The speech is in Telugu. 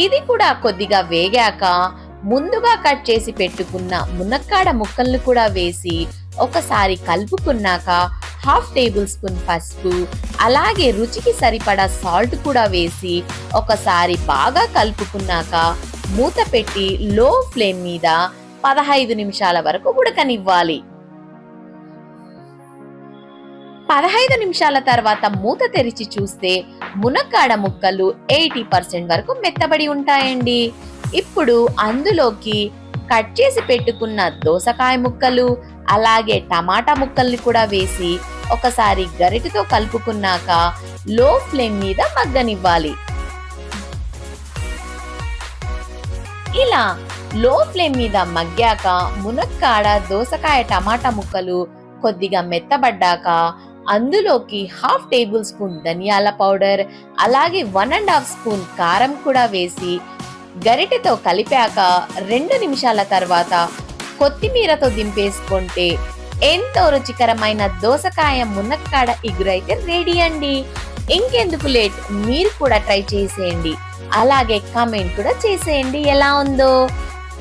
ఇది కూడా కొద్దిగా వేగాక ముందుగా కట్ చేసి పెట్టుకున్న మునక్కాడ ముక్కలను కూడా వేసి ఒకసారి కలుపుకున్నాక హాఫ్ టేబుల్ స్పూన్ పసుపు అలాగే రుచికి సరిపడా సాల్ట్ కూడా వేసి ఒకసారి బాగా కలుపుకున్నాక మూత పెట్టి లో ఫ్లేమ్ మీద పదహైదు నిమిషాల వరకు ఉడకనివ్వాలి. పదహైదు నిమిషాల తర్వాత మూత తెరిచి చూస్తే మునక్కాడ ముక్కలు ఎయిటీ పర్సెంట్ వరకు మెత్తబడి ఉంటాయండి. ఇప్పుడు అందులోకి కట్ చేసి పెట్టుకున్న దోసకాయ ముక్కలు అలాగే టమాటా ముక్కల్ని కూడా వేసి ఒకసారి గరిటెతో కలుపుకున్నాక లో ఫ్లేమ్ మీద మగ్గనివ్వాలి. ఇలా లో ఫ్లేమ్ మీద మగ్గాక మునక్కాడ దోసకాయ టమాటా ముక్కలు కొద్దిగా మెత్తబడ్డాక అందులోకి హాఫ్ టేబుల్ స్పూన్ ధనియాల పౌడర్ అలాగే వన్ అండ్ హాఫ్ స్పూన్ కారం కూడా వేసి గరిటెతో కలిపాక రెండు నిమిషాల తర్వాత కొత్తిమీరతో దింపేసుకుంటే ఎంతో రుచికరమైన దోసకాయ మునక్కాడ ఇగురైతే రెడీ అండి. ఇంకెందుకు లేట్ మీరు కూడా ట్రై చేసేయండి. అలాగే కామెంట్ కూడా చేసేయండి ఎలా ఉందో.